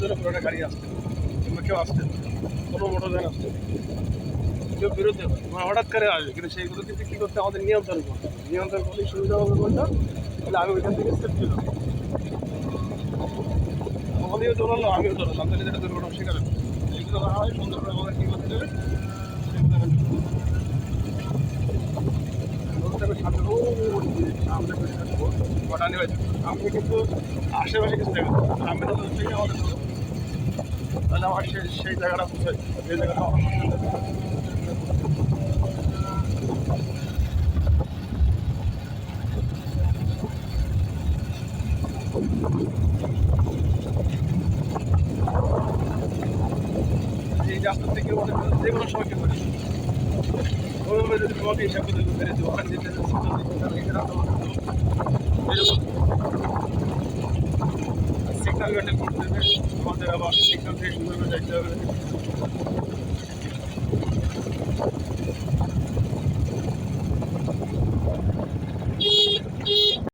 জন্য পুরোটা গাড়ি আসতে কিংবা কেউ আসতে কোনো মোটরযান আসতে কেউ বিরুদ্ধে হয়। মানে হঠাৎ করে আসবে, কিন্তু সেইগুলো কিন্তু কী করতে আমাদের নিয়ন্ত্রণ করতে। নিয়ন্ত্রণ করলে সুবিধা হবে কোনটা তাহলে আমি ওইখান থেকে সেফটি হবে আমাদেরও দৌড়ালো আমিও দৌড়ালাম তাহলে যেটা দুর্ঘটনা এগুলো না হয়, সুন্দর করে আমাদের কী করতে হবে সেগুলো আমি কিন্তু আশেপাশে কিছু দেখব আমি তো আমাদের তাহলে আমার সেই জায়গাটা বুঝাই সেই জায়গাটা এই রাস্তা থেকে ওদের যে কোনো সময় করে ওইভাবে যদি তোমাকে হিসাব করে এখানে সিগন্যাল মেনটেন করতে দেবে আমাদের আবার সিগন্যাল থেকে সুন্দর করে যাইতে হবে।